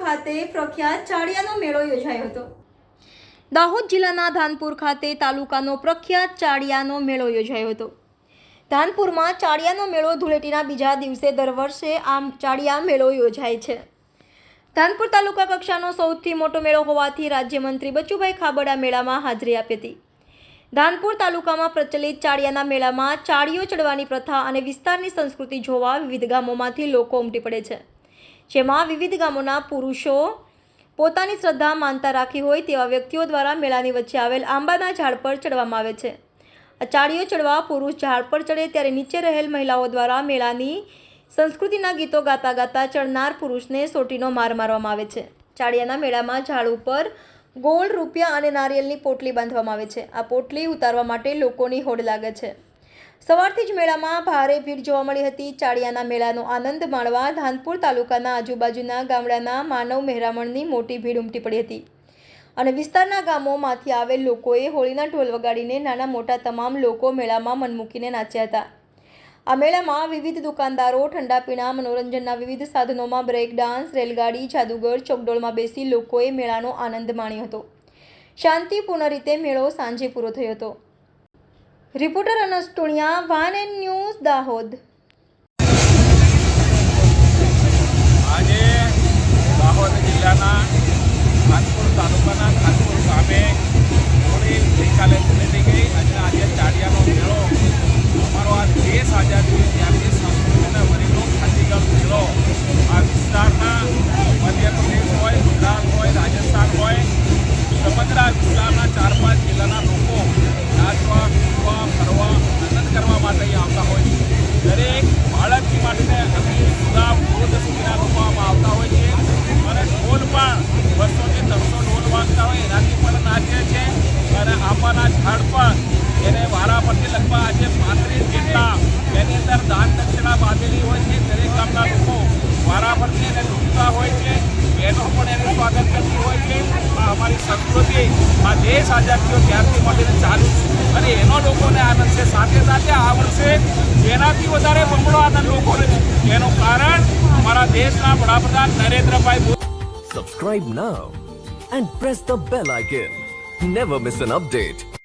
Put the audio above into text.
ખાતે પ્રખ્યાત ચાળિયાનો મેળો યોજાયો હતો. દાહોદ જિલ્લાના ધાનપુર ખાતે તાલુકાનો પ્રખ્યાત ચાળિયાનો મેળો યોજાયો હતો. ધાનપુરમાં ચાળિયાનો મેળો ધૂળેટીના બીજા દિવસે દર વર્ષે આમ ચાળિયા મેળો યોજાય છે. ધાનપુર તાલુકા કક્ષાનો સૌથી મોટો મેળો હોવાથી રાજ્યમંત્રી બચુભાઈ ખાબડ મેળામાં હાજરી આપી હતી. ધાનપુર તાલુકામાં પ્રચલિત ચાળિયાના મેળામાં ચાળીઓ ચડવાની પ્રથા અને વિસ્તારની સંસ્કૃતિ જોવા વિવિધ ગામોમાંથી લોકો ઉમટી પડે છે. જેમાં વિવિધ ગામોના પુરુષો પોતાની શ્રદ્ધા માનતા રાખી હોય તેવા વ્યક્તિઓ દ્વારા મેળાની વચ્ચે આવેલ આંબાના ઝાડ પર ચડવામાં આવે છે. આ ચાળીઓ ચડવા, પુરુષ ઝાડ પર ચડે ત્યારે નીચે રહેલ મહિલાઓ દ્વારા મેળાની સંસ્કૃતિના ગીતો ગાતા ગાતા ચડનાર પુરુષને સોટીનો માર મારવામાં આવે છે. ચાળિયાના મેળામાં ઝાડ ઉપર ગોળ, રૂપિયા અને નારિયેળની પોટલી બાંધવામાં આવે છે. આ પોટલી ઉતારવા માટે લોકોની હોડ લાગે છે. સવારથી જ મેળામાં ભારે ભીડ જોવા મળી હતી. ચાળિયાના મેળાનો આનંદ માણવા ધાનપુર તાલુકાના આજુબાજુના ગામડાના માનવ મહેરામણની મોટી ભીડ ઉમટી પડી હતી. અને વિસ્તારના ગામોમાંથી આવેલ લોકોએ હોળીના ઢોલ વગાડીને નાના મોટા તમામ લોકો મેળામાં મન મૂકીને નાચ્યા હતા. આ મેળામાં વિવિધ દુકાનદારો, ઠંડા પીણા, મનોરંજનના વિવિધ સાધનોમાં બ્રેક ડાન્સ, રેલગાડી, જાદુગર, ચોકડોળમાં બેસી લોકોએ મેળાનો આનંદ માણ્યો હતો. શાંતિપૂર્ણ રીતે મેળો સાંજે પૂરો થયો હતો. રિપોર્ટર અનસ ટુણિયા વાન એન્ડ ન્યૂઝ દાહોદ. આ દેશ ત્યારથી મળીને ચાલુ અને એનો લોકોને આનંદ છે. સાથે સાથે આ વર્ષે એનાથી વધારે બમણો આનંદ લોકોને એનું કારણ અમારા દેશના વડાપ્રધાન Narendrabhai Modi. Now and press the bell icon never miss an update.